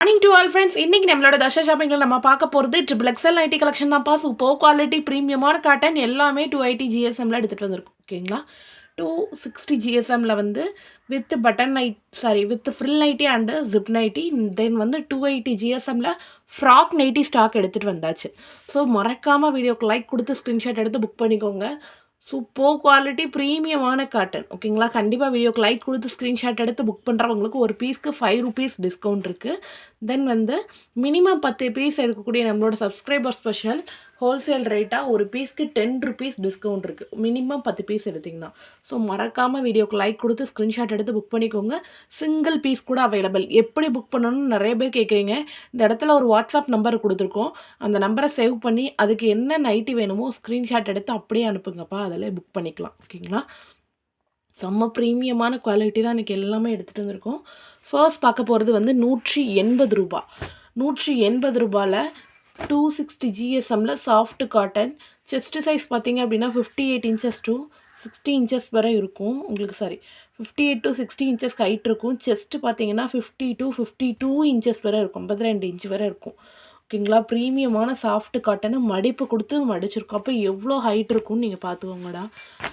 Morning to all friends இன்றைக்கி நம்மளோட தஷா ஷாப்பிங்கில் நம்ம பார்க்க போகிறது ட்ரிபிள் எக்ஸல் நைட்டி கலெக்ஷன் தான்ப்பா. சூப்பர் குவாலிட்டி ப்ரீமியமான காட்டன் எல்லாமே டூ ஐடி ஜிஎஸ்எம்மில் எடுத்துகிட்டு வந்திருக்கோம். ஓகேங்களா டூ சிக்ஸ்டி ஜிஎஸ்எம்மில் வந்து with button night sorry with frill nighty and zip nighty then வந்து டூ எயிட்டி ஜிஎஸ்எம்மில் ஃப்ராக் நைட்டி ஸ்டாக் எடுத்துகிட்டு வந்தாச்சு. ஸோ மறக்காமல் வீடியோக்கு லைக் கொடுத்து ஸ்க்ரீன்ஷாட் எடுத்து புக் பண்ணிக்கோங்க. சூப்பர் குவாலிட்டி ப்ரீமியமான காட்டன் ஓகேங்களா கண்டிப்பாக வீடியோக்கு லைக் கொடுத்து ஸ்க்ரீன்ஷாட் எடுத்து புக் பண்ணுறவங்களுக்கு ஒரு பீஸ்க்கு ஃபைவ் ருபீஸ் டிஸ்கவுண்ட் இருக்குது தென் வந்து மினிமம் பத்து பீஸ் எடுக்கக்கூடிய நம்மளோட சப்ஸ்கிரைபர் ஸ்பெஷல் ஹோல்சேல் ரேட்டாக ஒரு பீஸ்க்கு டென் ருபீஸ் டிஸ்கவுண்ட் இருக்குது மினிமம் பத்து பீஸ் எடுத்திங்கன்னா. ஸோ மறக்காமல் வீடியோக்கு லைக் கொடுத்து ஸ்க்ரீன்ஷாட் எடுத்து புக் பண்ணிக்கோங்க. சிங்கிள் பீஸ் கூட அவைலபிள் எப்படி புக் பண்ணணும்னு நிறைய பேர் கேட்குறீங்க இந்த இடத்துல ஒரு வாட்ஸ்அப் நம்பர் கொடுத்துருக்கோம். அந்த நம்பரை சேவ் பண்ணி அதுக்கு என்ன நைட்டி வேணுமோ ஸ்க்ரீன்ஷாட் எடுத்து அப்படியே அனுப்புங்கப்பா. அதில் புக் பண்ணிக்கலாம். ஓகேங்களா செம்ம ப்ரீமியமான குவாலிட்டி தான் எனக்கு எல்லாமே எடுத்துகிட்டு வந்திருக்கோம். ஃபர்ஸ்ட் பார்க்க போகிறது வந்து நூற்றி எண்பது ரூபா. நூற்றி எண்பது ரூபாயில் டூ சிக்ஸ்டி ஜிஎஸ்எம்மில் சாஃப்ட் காட்டன் செஸ்ட்டு சைஸ் பார்த்தீங்க அப்படின்னா fifty eight inches to sixty inches வரை இருக்கும். உங்களுக்கு sorry fifty eight to sixty inches height இருக்கும். செஸ்ட்டு பார்த்தீங்கன்னா fifty to fifty two inches வரை இருக்கும். ஐம்பத்தி ரெண்டு இன்ச் வரை இருக்கும். ஓகேங்களா ப்ரீமியமான சாஃப்ட் காட்டனை மடிப்பு கொடுத்து மடிச்சிருக்கோம். அப்போ எவ்வளோ ஹைட் இருக்கும்னு நீங்கள் பார்த்துக்கோங்கடா.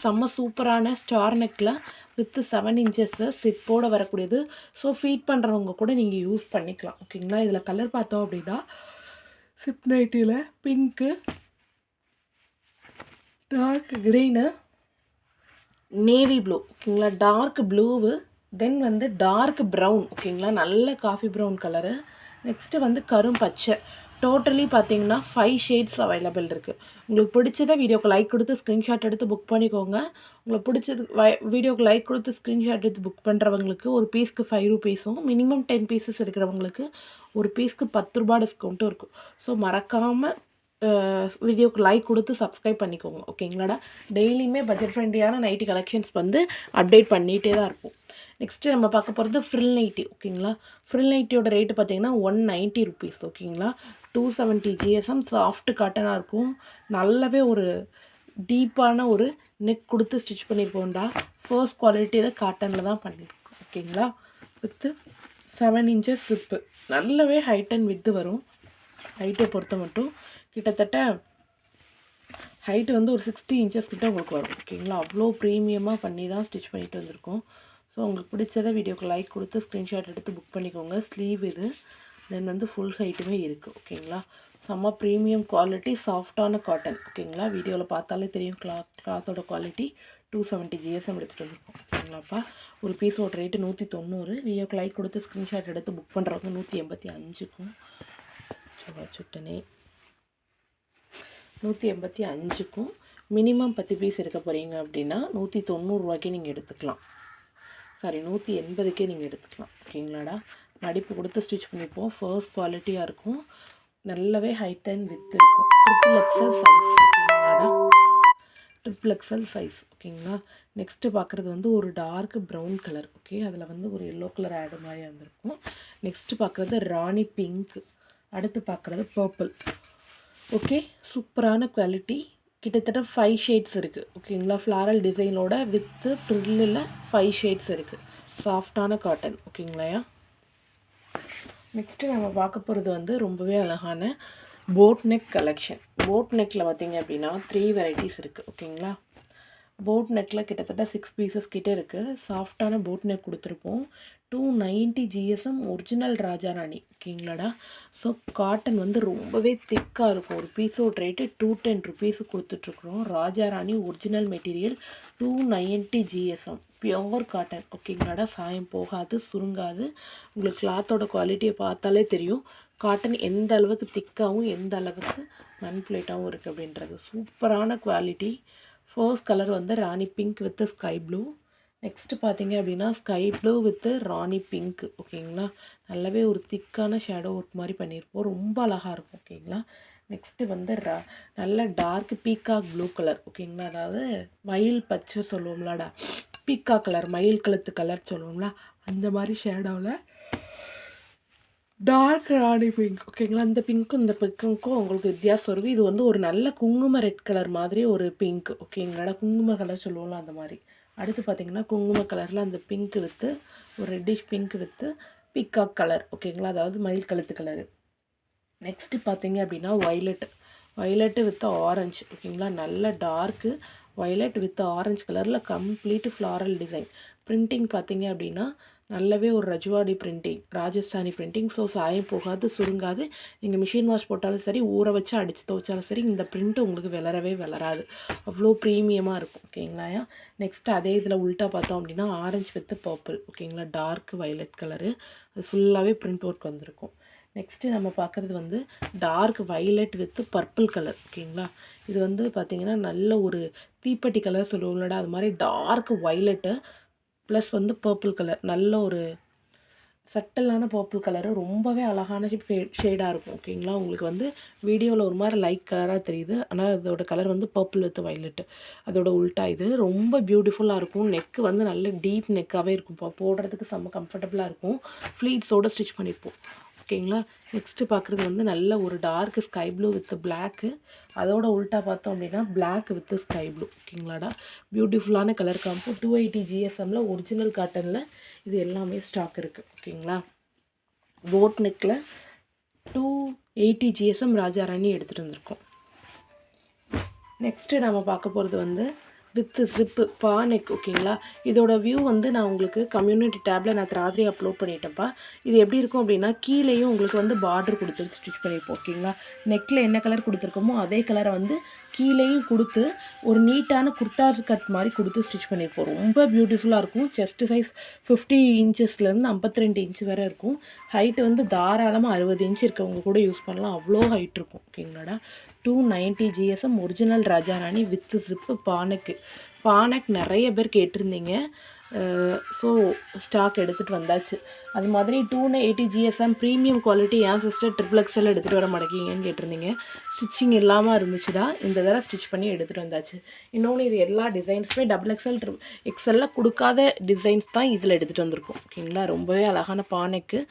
செம்ம சூப்பரான ஸ்டார் நெக்கில் வித்து செவன் இன்ச்சஸ்ஸு சிப்போடு வரக்கூடியது. ஸோ ஃபீட் பண்ணுறவங்க கூட நீங்கள் யூஸ் பண்ணிக்கலாம். ஓகேங்களா இதில் கலர் பார்த்தோம் அப்படின்னா zip நைட்டியில் pink dark green navy blue ஓகேங்களா டார்க் ப்ளூவு தென் வந்து டார்க் ப்ரௌன் ஓகேங்களா நல்ல காஃபி ப்ரௌன் கலரு நெக்ஸ்ட்டு வந்து கரும் பச்சை டோட்டலி பார்த்தீங்கன்னா ஃபைவ் ஷேட்ஸ் அவைலபிள் இருக்குது உங்களுக்கு பிடிச்சத வீடியோக்கு லைக் கொடுத்து ஸ்க்ரீன்ஷாட் எடுத்து புக் பண்ணிக்கோங்க. உங்களுக்கு பிடிச்சது வீடியோக்கு லைக் கொடுத்து ஸ்க்ரீன்ஷாட் எடுத்து புக் பண்ணுறவங்களுக்கு ஒரு பீஸ்க்கு ஃபைவ் ருபீஸும் மினிமம் டென் பீசஸ் இருக்கிறவங்களுக்கு ஒரு பீஸ்க்கு பத்து ரூபா டிஸ்கவுண்ட்டும் இருக்கும். ஸோ மறக்காமல் வீடியோக்கு லைக் கொடுத்து சப்ஸ்கிரைப் பண்ணிக்கோங்க ஓகேங்களாடா? டெய்லியுமே பட்ஜெட் ஃப்ரெண்ட்லியான நைட்டி கலெக்ஷன்ஸ் வந்து அப்டேட் பண்ணிகிட்டே தான் இருக்கும் நெக்ஸ்ட்டு நம்ம பார்க்க போகிறது ஃப்ரில் நைட்டி ஓகேங்களா? ஃப்ரில் நைட்டியோட ரேட்டு பார்த்தீங்கன்னா ஒன் நைன்ட்டி ருபீஸ் ஓகேங்களா? டூ செவன்ட்டி ஜிஎஸ்எம் சாஃப்ட் காட்டனாக இருக்கும். நல்லாவே ஒரு டீப்பான ஒரு நெக் கொடுத்து ஸ்டிச் பண்ணியிருப்போம்டா ஃபர்ஸ்ட் குவாலிட்டி தான் காட்டனில் தான் பண்ணியிருக்கோம் ஓகேங்களா? வித்து செவன் இன்ச்சஸ் ஸ்லிப்பு நல்லாவே ஹைட் அண்ட் வித்து வரும். ஹைட்டை பொறுத்த மட்டும். கிட்டத்தட்ட ஹைட்டு வந்து ஒரு சிக்ஸ்டி இன்ச்சஸ் கிட்ட உங்களுக்கு வரும் ஓகேங்களா அவ்வளோ ப்ரீமியமாக பண்ணி தான் ஸ்டிச் பண்ணிட்டு வந்திருக்கோம். ஸோ உங்களுக்கு பிடிச்சதை வீடியோக்கு லைக் கொடுத்து ஸ்க்ரீன்ஷாட் எடுத்து புக் பண்ணிக்கோங்க. ஸ்லீவ் இது தென் வந்து ஃபுல் ஹைட்டுமே இருக்குது ஓகேங்களா செம்ம ப்ரீமியம் குவாலிட்டி சாஃப்டான காட்டன் ஓகேங்களா வீடியோவில் பார்த்தாலே தெரியும் கிளாத் கிளாத்தோட குவாலிட்டி டூ செவன்ட்டி ஜிஎஸ்எம் எடுத்துகிட்டு வந்திருக்கோம் ஓகேங்களாப்பா ஒரு பீஸோட ரேட்டு நூற்றி தொண்ணூறு. வீடியோக்கு லைக் கொடுத்து ஸ்க்ரீன்ஷாட் எடுத்து புக் பண்ணுறவங்க நூற்றி எண்பத்தி அஞ்சுக்கும். சுட்டனே நூற்றி எண்பத்தி அஞ்சுக்கும் மினிமம் பத்து பீஸ் எடுக்க போகிறீங்க அப்படின்னா நூற்றி தொண்ணூறுரூவாய்க்கே நீங்கள் எடுத்துக்கலாம். சாரி நூற்றி எண்பதுக்கே நீங்கள் எடுத்துக்கலாம். ஓகேங்களாடா? மடிப்பு கொடுத்து ஸ்டிச் பண்ணிப்போம். ஃபர்ஸ்ட் குவாலிட்டியாக இருக்கும். நல்லாவே ஹைட் அண்ட் வித் இருக்கும். ட்ரிபிள் எக்ஸல் சைஸ் ஓகேங்களாடா? ட்ரிபிள் எக்ஸல் சைஸ் ஓகேங்களா? நெக்ஸ்ட்டு பார்க்குறது வந்து ஒரு டார்க் ப்ரௌன் கலர் ஓகே? அதில் வந்து ஒரு எல்லோ கலர் ஆடு மாதிரி வந்திருக்கும். நெக்ஸ்ட்டு பார்க்குறது ராணி பிங்க் அடுத்து பார்க்குறது பர்பிள் ஓகே? சூப்பரான குவாலிட்டி கிட்டத்தட்ட ஃபைவ் ஷேட்ஸ் இருக்குது ஓகேங்களா? ஃப்ளாரல் டிசைனோட வித்து ஃப்ரில்லில் ஃபைவ் ஷேட்ஸ் இருக்குது சாஃப்டான காட்டன் ஓகேங்களாயா நெக்ஸ்ட்டு நம்ம பார்க்க போகிறது வந்து ரொம்பவே அழகான போட் நெக் கலெக்ஷன் போட் நெக்கில் பார்த்திங்க அப்படின்னா த்ரீ வெரைட்டிஸ் இருக்குது ஓகேங்களா? போட் நெக்கில் கிட்டத்தட்ட சிக்ஸ் பீசஸ் கிட்டே இருக்குது சாஃப்டான போட் நெக் கொடுத்துருப்போம். Two ninety GSM original Raja Rani ஓகேங்களாடா? So cotton வந்து ரொம்பவே திக்காக இருக்கும். ஒரு பீஸோட rate two ten rupees கொடுத்துட்ருக்குறோம். Raja Rani original material two ninety GSM pure cotton ஓகேங்களாடா? சாயம் போகாது சுருங்காது. உங்களுக்கு கிளாத்தோட குவாலிட்டியை பார்த்தாலே தெரியும். காட்டன் எந்த அளவுக்கு திக்காகவும் எந்த அளவுக்கு மண் பிளேட்டாகவும் இருக்குது அப்படின்றது. சூப்பரான குவாலிட்டி ஃபர்ஸ்ட் கலர் வந்து rani pink with sky blue next பார்த்தீங்க அப்படின்னா sky blue with rani pink ஓகேங்களா நல்லாவே ஒரு திக்கான ஷேடோ ஒர்க் மாதிரி பண்ணியிருப்போம். ரொம்ப அழகாக இருக்கும் ஓகேங்களா நெக்ஸ்ட்டு வந்து ர நல்ல டார்க் பீக்காக் ப்ளூ கலர் ஓகேங்களா அதாவது மயில் பச்சை சொல்லுவோம்லாடா. பீக்கா கலர் மயில் கழுத்து கலர் சொல்லுவோம்ல. அந்த மாதிரி ஷேடோவில் டார்க் ராணி பிங்க் ஓகேங்களா அந்த பிங்க்கும் இந்த பிங்க்குக்கும் உங்களுக்கு வித்தியாசம் இருக்கும். இது வந்து ஒரு நல்ல குங்கும ரெட் கலர் மாதிரி ஒரு பிங்க் ஓகேங்களாடா குங்கும கலர் சொல்லுவோம்ல அந்த மாதிரி. அடுத்து பார்த்திங்கன்னா குங்கும கலரில் அந்த பிங்க் வித்து ஒரு reddish pink with peacock colour ஓகேங்களா அதாவது மயில் கழுத்து கலரு நெக்ஸ்ட்டு பார்த்தீங்க அப்படின்னா ஒய்லெட் வயலட்டு வித் ஆரஞ்சு ஓகேங்களா நல்ல டார்க்கு வயலட் வித் ஆரஞ்சு கலரில் கம்ப்ளீட் ஃப்ளாரல் டிசைன் பிரிண்டிங் பார்த்தீங்க அப்படின்னா நல்லாவே ஒரு Rajwadi printing Rajasthani printing so சாயம் போகாது சுருங்காது. நீங்கள் மிஷின் வாஷ் போட்டாலும் சரி ஊற வச்சு அடித்து துவைச்சாலும் சரி இந்த பிரிண்ட்டு உங்களுக்கு விளரவே விளராது அவ்வளோ ப்ரீமியமாக இருக்கும் ஓகேங்களா? நெக்ஸ்ட் அதே இதில் உல்ட்டா பார்த்தோம் அப்படின்னா ஆரஞ்சு வித் பர்பிள் ஓகேங்களா? டார்க் வயலட் கலரு அது ஃபுல்லாகவே பிரிண்ட் ஒர்க் வந்திருக்கும். நெக்ஸ்ட்டு நம்ம பார்க்குறது வந்து dark violet with purple colour ஓகேங்களா இது வந்து பார்த்திங்கன்னா நல்ல ஒரு தீப்பெட்டி கலர் சொல்லுவோம்லடா அது மாதிரி டார்க் வைலட்டு ப்ளஸ் வந்து பர்பிள் கலர் நல்ல ஒரு சட்டலான பர்பிள் கலரு ரொம்பவே அழகான ஷேடாக இருக்கும் ஓகேங்களா உங்களுக்கு வந்து வீடியோவில் ஒரு மாதிரி லைட் கலராக தெரியுது ஆனால் அதோட கலர் வந்து பர்பிள் வித் வைலட்டு அதோட உல்ட்டா இது ரொம்ப பியூட்டிஃபுல்லாக இருக்கும் நெக்கு வந்து நல்ல டீப் நெக்காகவே இருக்கும் போடுறதுக்கு செம்ம கம்ஃபர்டபுளாக இருக்கும். ஃப்ளீட்ஸோடு ஸ்டிச் பண்ணியிருப்போம் ஓகேங்களா? நெக்ஸ்ட்டு பார்க்குறது வந்து நல்ல ஒரு dark sky blue with black அதோட உல்ட்டா பார்த்தோம் அப்படின்னா பிளாக் வித் ஸ்கை ப்ளூ ஓகேங்களாடா? பியூட்டிஃபுல்லான கலர் காம்போ டூ எயிட்டி ஜிஎஸ்எம்மில் ஒரிஜினல் காட்டனில் இது எல்லாமே ஸ்டாக் இருக்குது ஓகேங்களா? போட் நெக்கில் டூ எயிட்டி ஜிஎஸ்எம் ராஜாராணி எடுத்துகிட்டு வந்திருக்கோம். நெக்ஸ்ட்டு நம்ம பார்க்க போகிறது வந்து வித்து ஜிப்பு பானெக் ஓகேங்களா இதோட வியூ வந்து நான் உங்களுக்கு கம்யூனிட்டி டேப்பில் நான் ராத்திரி அப்லோட் பண்ணிட்டேன்ப்பா. இது எப்படி இருக்கும் அப்படின்னா கீழேயும் உங்களுக்கு வந்து பார்டர் கொடுத்து ஸ்டிச் பண்ணியிருப்போம் ஓகேங்களா நெக்கில் என்ன கலர் கொடுத்துருக்கோமோ அதே கலரை வந்து கீழேயும் கொடுத்து ஒரு நீட்டான குர்த்தா கட் மாதிரி கொடுத்து ஸ்டிச் பண்ணியிருப்போம் ரொம்ப பியூட்டிஃபுல்லாக இருக்கும். செஸ்ட் சைஸ் ஃபிஃப்டி இன்ச்சஸ்லேருந்து ஐம்பத்தி ரெண்டு இன்ச் வரை இருக்கும். ஹைட்டு வந்து தாராளமாக அறுபது இன்ச் இருக்கவங்க கூட யூஸ் பண்ணலாம். அவ்வளோ ஹைட் இருக்கும் ஓகேங்களாடா two ninety GSM original Rajarani with zip பானுக்கு பானக் நிறைய பேர் கேட்டிருந்தீங்க. ஸோ ஸ்டாக் எடுத்துகிட்டு வந்தாச்சு. அது மாதிரி டூன்னு எயிட்டி ஜிஎஸ்எம் ப்ரீமியம் குவாலிட்டி ஏன் சிஸ்டர் ட்ரிபிள் எக்ஸல் எடுத்துகிட்டு வர மாட்டேங்கிங்கன்னு கேட்டிருந்தீங்க. ஸ்டிச்சிங் இல்லாமல் இருந்துச்சு தான் இந்த தடவை ஸ்டிச் பண்ணி எடுத்துகிட்டு வந்தாச்சு. இன்னொன்று இது எல்லா டிசைன்ஸுமே டபுள் எக்ஸல் ட்ரிப் எக்ஸலில் கொடுக்காத டிசைன்ஸ் தான் இதில் எடுத்துகிட்டு வந்திருக்கோம். ஓகேங்களா? ரொம்பவே அழகான பானைக்கு.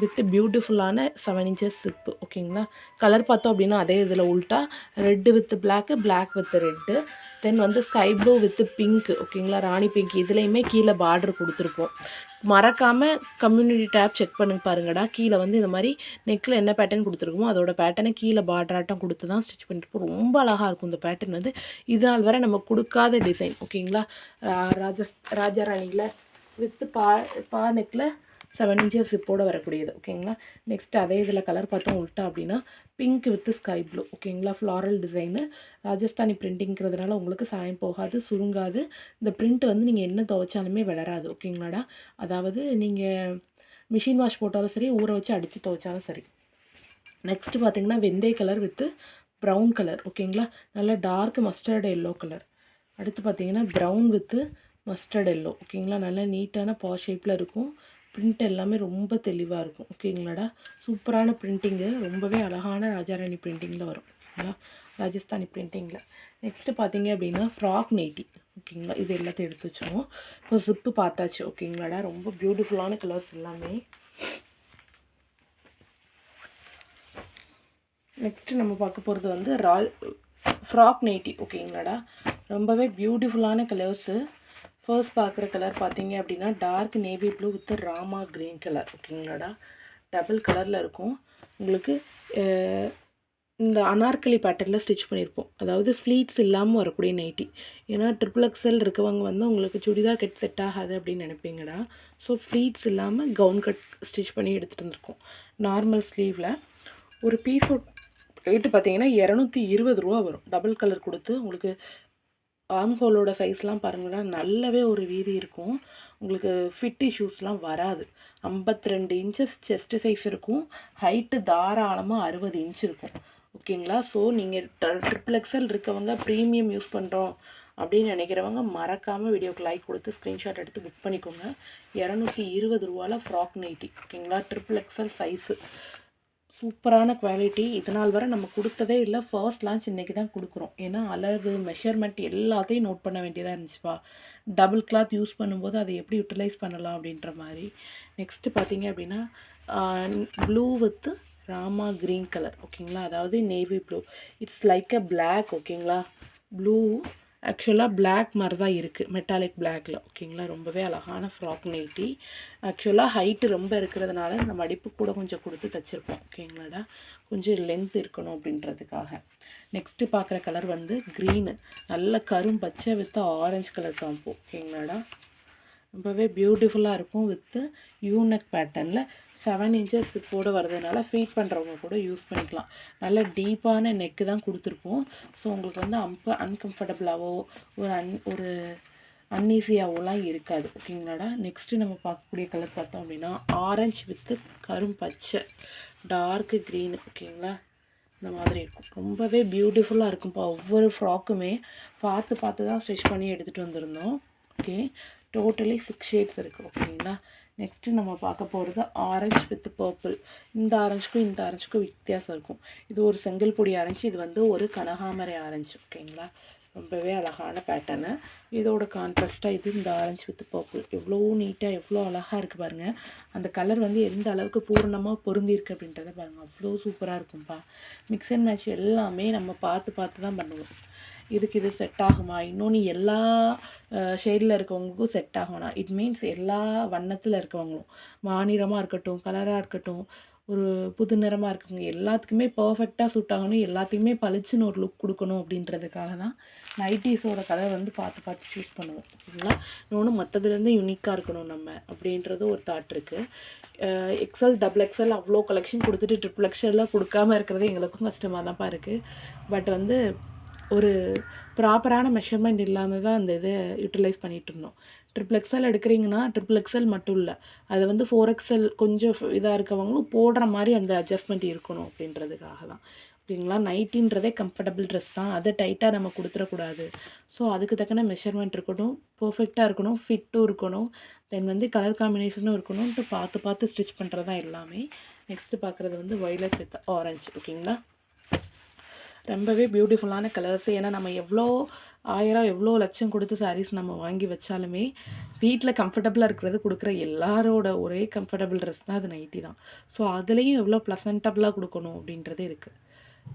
வித் பியூட்டிஃபுல்லான செவன் இன்ச்சஸ் சிப்பு ஓகேங்களா? கலர் பார்த்தோம் அப்படின்னா அதே இதில் உல்ட்டா red with black black with red then வந்து ஸ்கை ப்ளூ வித் பிங்க் ஓகேங்களா? ராணி பிங்க் இதுலேயுமே கீழே பார்டர் கொடுத்துருப்போம். மறக்காமல் கம்யூனிட்டி டேப் செக் பண்ணுங்க பாருங்கடா. கீழே வந்து இந்த மாதிரி நெக்கில் என்ன பேட்டர்ன் கொடுத்துருக்கோமோ அதோட பேட்டர்னை கீழே பார்டராட்டம் கொடுத்து தான் ஸ்டிச் பண்ணிருப்போம் ரொம்ப அழகாக இருக்கும் இந்த பேட்டர்ன் வந்து. இதனால் வரை நம்ம கொடுக்காத டிசைன் ஓகேங்களா? ராஜஸ் ராணியில் வித் பா பா நெக்கில் செவன் இன்ச்சஸ் ஸிப்போடு வரக்கூடியது ஓகேங்களா நெக்ஸ்ட் அதே இதில் கலர் பார்த்தோம் உள்ட்டா அப்படின்னா பிங்க் வித் ஸ்கை ப்ளூ ஓகேங்களா ஃப்ளாரல் டிசைனு ராஜஸ்தானி பிரிண்டிங்கிறதுனால உங்களுக்கு சாயம் போகாது சுருங்காது. இந்த பிரிண்ட் வந்து நீங்கள் என்ன துவைச்சாலுமே விளராது ஓகேங்களாடா அதாவது நீங்கள் மிஷின் வாஷ் போட்டாலும் சரி ஊற வச்சு அடித்து துவைச்சாலும் சரி. நெக்ஸ்ட்டு பார்த்தீங்கன்னா வெந்தய கலர் வித்து ப்ரௌன் கலர் ஓகேங்களா நல்ல டார்க் மஸ்டர்ட் எல்லோ கலர் அடுத்து பார்த்தீங்கன்னா ப்ரௌன் வித்து மஸ்டர்ட் எல்லோ ஓகேங்களா நல்ல நீட்டான பா ஷேப்பில் இருக்கும். பிரிண்ட் எல்லாமே ரொம்ப தெளிவாக இருக்கும். ஓகேங்களாடா சூப்பரான பிரிண்டிங்கு ரொம்பவே அழகான ராஜாராணி பிரிண்டிங்கில் வரும். ஓகேங்களா ராஜஸ்தானி பிரிண்டிங்கில் நெக்ஸ்ட்டு பார்த்தீங்க அப்படின்னா ஃப்ராக் நைட்டி ஓகேங்களா இது எல்லாத்தையும் எடுத்து வச்சுருவோம். இப்போ ஜிப்பு பார்த்தாச்சு. ஓகேங்களாடா ரொம்ப பியூட்டிஃபுல்லான கலர்ஸ் எல்லாமே. நெக்ஸ்ட்டு நம்ம பார்க்க போகிறது வந்து ரா ஃப்ராக் நைட்டி ஓகேங்களாடா ரொம்பவே பியூட்டிஃபுல்லான கலர்ஸு ஃபர்ஸ்ட் பார்க்குற கலர் பார்த்தீங்க அப்படின்னா dark navy blue with rama green colour ஓகேங்களாடா? Double கலரில் இருக்கும். உங்களுக்கு இந்த அனார்கலி பேட்டர்னில் ஸ்டிச் பண்ணியிருப்போம். அதாவது ஃப்ளீட்ஸ் இல்லாமல் வரக்கூடிய நைட்டி ஏன்னா ட்ரிபிள் எக்ஸல் இருக்கவங்க வந்து உங்களுக்கு சுடிதார் கட் செட் ஆகாது அப்படின்னு நினைப்பீங்கடா. ஸோ ஃப்ளீட்ஸ் இல்லாமல் கவுன் கட் ஸ்டிச் பண்ணி எடுத்துகிட்டு வந்திருக்கோம். நார்மல் ஸ்லீவில் ஒரு பீஸோட ரேட்டு பார்த்தீங்கன்னா இரநூத்தி இருபது ரூபா வரும். டபுள் கலர் கொடுத்து உங்களுக்கு ஆம் ஹோலோட சைஸ்லாம் பாருங்கன்னா நல்லாவே ஒரு வீதி இருக்கும். உங்களுக்கு ஃபிட் இஷ்யூஸ்லாம் வராது. ஐம்பத்தி ரெண்டு இன்ச்சஸ் செஸ்ட்டு சைஸ் இருக்கும். ஹைட்டு தாராளமாக அறுபது இன்ச் இருக்கும். ஓகேங்களா ஸோ நீங்கள் ட்ரிபிள் எக்ஸல் இருக்கவங்க ப்ரீமியம் யூஸ் பண்ணுறோம் அப்படின்னு நினைக்கிறவங்க மறக்காமல் வீடியோக்கு லைக் கொடுத்து ஸ்க்ரீன்ஷாட் எடுத்து புக் பண்ணிக்கோங்க. இரநூத்தி இருபது ரூபாவில் ஃப்ராக் நைட்டி ஓகேங்களா ட்ரிபிள் எக்ஸல் சைஸு சூப்பரான குவாலிட்டி இதனால் வரை நம்ம கொடுத்ததே இல்லை. ஃபர்ஸ்ட் லான்ச் இன்றைக்கி தான் கொடுக்குறோம். ஏன்னா அளவு மெஷர்மெண்ட் எல்லாத்தையும் நோட் பண்ண வேண்டியதாக இருந்துச்சுப்பா. டபுள் கிளாத் யூஸ் பண்ணும்போது அதை எப்படி யூட்டிலைஸ் பண்ணலாம் அப்படின்ற மாதிரி. நெக்ஸ்ட்டு பார்த்தீங்க அப்படின்னா blue with Rama green colour ஓகேங்களா அதாவது navy blue it's like a black ஓகேங்களா ப்ளூ ஆக்சுவலாக பிளாக் மாதிரி தான் இருக்குது மெட்டாலிக் பிளாக்ல ஓகேங்களா ரொம்பவே அழகான ஃப்ராக் நைட்டி ஆக்சுவலாக ஹைட்டு ரொம்ப இருக்கிறதுனால இந்த மடிப்பு கூட கொஞ்சம் கொடுத்து தைச்சிருப்போம். ஓகேங்களாடா கொஞ்சம் லென்த் இருக்கணும் அப்படின்றதுக்காக. நெக்ஸ்ட்டு பார்க்குற கலர் வந்து க்ரீனு நல்ல கரும் பச்சை வித் ஆரஞ்சு கலர் காம்போ ஓகேங்களாடா ரொம்பவே பியூட்டிஃபுல்லாக இருக்கும் வித்து யூனக் பேட்டர்னில் செவன் இன்ச்சஸ் கூட வர்றதுனால ஃபீட் பண்ணுறவங்க கூட யூஸ் பண்ணிக்கலாம். நல்ல டீப்பான நெக்கு தான் கொடுத்துருப்போம். ஸோ உங்களுக்கு வந்து அம்ப அன்கம்ஃபர்டபுளாகவோ ஒரு அன் ஒரு அன்ஈஸியாகவோலாம் இருக்காது. ஓகேங்களாடா நெக்ஸ்ட்டு நம்ம பார்க்கக்கூடிய கலர் பார்த்தோம் அப்படின்னா ஆரஞ்சு வித்து கரும் பச்சை டார்க்கு க்ரீன் ஓகேங்களா இந்த மாதிரி இருக்கும். ரொம்பவே பியூட்டிஃபுல்லாக இருக்கும்ப்பா. ஒவ்வொரு ஃப்ராக்குமே பார்த்து பார்த்து தான் ஸ்டிச் பண்ணி எடுத்துகிட்டு வந்திருந்தோம். ஓகே டோட்டலி சிக்ஸ் ஷேட்ஸ் இருக்குது ஓகேங்களா நெக்ஸ்ட்டு நம்ம பார்க்க போகிறது ஆரஞ்சு வித் பர்பிள் இந்த ஆரஞ்சுக்கும் இந்த ஆரஞ்சுக்கும் வித்தியாசம் இருக்கும். இது ஒரு செங்கல் பொடி ஆரஞ்சு இது வந்து ஒரு கனகாமரை ஆரஞ்சு ஓகேங்களா ரொம்பவே அழகான பேட்டர்னு இதோட கான்ட்ராஸ்ட்டாக இது இந்த ஆரஞ்சு வித் பர்பிள் எவ்வளோ நீட்டாக எவ்வளோ அழகாக இருக்குது பாருங்கள் அந்த கலர் வந்து எந்த அளவுக்கு பூர்ணமாக பொருந்திருக்கு அப்படின்றத பாருங்கள் அவ்வளோ சூப்பராக இருக்கும்ப்பா மிக்ஸ் அண்ட் மேட்ச் எல்லாமே நம்ம பார்த்து பார்த்து தான் பண்ணுவோம். இதுக்கு இது செட் ஆகுமா? இன்னொன்று எல்லா ஷேடில் இருக்கவங்களுக்கும் செட் ஆகும்னா இட் மீன்ஸ் எல்லா வண்ணத்தில் இருக்கவங்களும் மாநிறமாக இருக்கட்டும் கலராக இருக்கட்டும் ஒரு புது நிறமாக இருக்கவங்க எல்லாத்துக்குமே பர்ஃபெக்டாக சூட் ஆகணும் எல்லாத்தையுமே பளிச்சுன்னு ஒரு லுக் கொடுக்கணும் அப்படின்றதுக்காக தான் நைட்டிஸோட கலர் வந்து பார்த்து பார்த்து சூஸ் பண்ணுவோம். ஓகேங்களா இன்னொன்று மற்றதுலேருந்து யூனிக்காக இருக்கணும் நம்ம அப்படின்றது ஒரு தாட் இருக்குது எக்ஸல் டபுள் எக்ஸல் அவ்வளோ கலெக்ஷன் கொடுத்துட்டு ட்ரிபிள் எக்ஸல்லாம் கொடுக்காம இருக்கிறது எங்களுக்கும் கஷ்டமாக தான்ப்பா இருக்குது பட் வந்து ஒரு ப்ராப்பரான மெஷர்மெண்ட் இல்லாமல் தான் அந்த இதை யூட்டிலைஸ் பண்ணிகிட்டு இருந்தோம். ட்ரிபிள் எக்ஸல் எடுக்கிறீங்கன்னா ட்ரிபிள் எக்ஸல் மட்டும் இல்லை. அதை வந்து ஃபோர் எக்ஸல் கொஞ்சம் இதாக இருக்கவங்களும் போடுற மாதிரி அந்த அட்ஜஸ்ட்மெண்ட் இருக்கணும் அப்படின்றதுக்காக தான். ஓகேங்களா? நைட்டின்றதே கம்ஃபர்டபுள் ட்ரெஸ் தான். அதை டைட்டாக நம்ம கொடுத்துடக்கூடாது. ஸோ அதுக்கு தக்கன மெஷர்மெண்ட் இருக்கணும். பர்ஃபெக்டாக இருக்கணும். ஃபிட்டும் இருக்கணும். தென் வந்து கலர் காம்பினேஷனும் இருக்கணும்ன்ட்டு பார்த்து பார்த்து ஸ்டிச் பண்ணுறது தான் எல்லாமே. நெக்ஸ்ட்டு பார்க்குறது வந்து வயலட் வித் ஆரஞ்சு ஓகேங்களா? ரொம்பவே பியூட்டிஃபுல்லான கலர்ஸ் ஏன்னா நம்ம எவ்வளோ ஆயிரம் எவ்வளோ லட்சம் கொடுத்து சாரீஸ் நம்ம வாங்கி வச்சாலுமே வீட்டில் கம்ஃபர்டபுளாக இருக்கிறது கொடுக்குற எல்லாரோட ஒரே கம்ஃபர்டபுள் ட்ரெஸ் தான் அது நைட்டி தான். ஸோ அதுலேயும் எவ்வளோ ப்ளசன்டபுளாக கொடுக்கணும் அப்படின்றது இருக்குது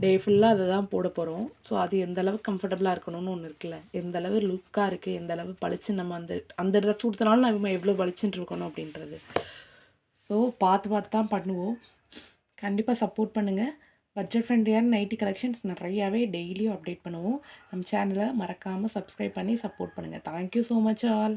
டே ஃபுல்லாக அதை தான் போட போகிறோம் ஸோ அது எந்த அளவுக்கு கம்ஃபர்டபுளாக இருக்கணும்னு ஒன்று இருக்குல்ல. எந்த அளவு லுக்காக இருக்குது எந்த அளவு பளிச்சு நம்ம அந்த அந்த ட்ரெஸ் கொடுத்தனாலும் நம்ம எவ்வளோ பளிச்சுட்டு இருக்கணும் அப்படின்றது. ஸோ பார்த்து பார்த்து தான் பண்ணுவோம். கண்டிப்பாக சப்போர்ட் பண்ணுங்கள் பட்ஜெட் ஃப்ரெண்ட்லியான நைட்டி கலெக்ஷன்ஸ் நிறையாவே டெய்லியும் அப்டேட் பண்ணுவோம். நம்ம சேனலை மறக்காமல் சப்ஸ்கிரைப் பண்ணி சப்போர்ட் பண்ணுங்கள் தேங்க்யூ ஸோ மச் ஆல்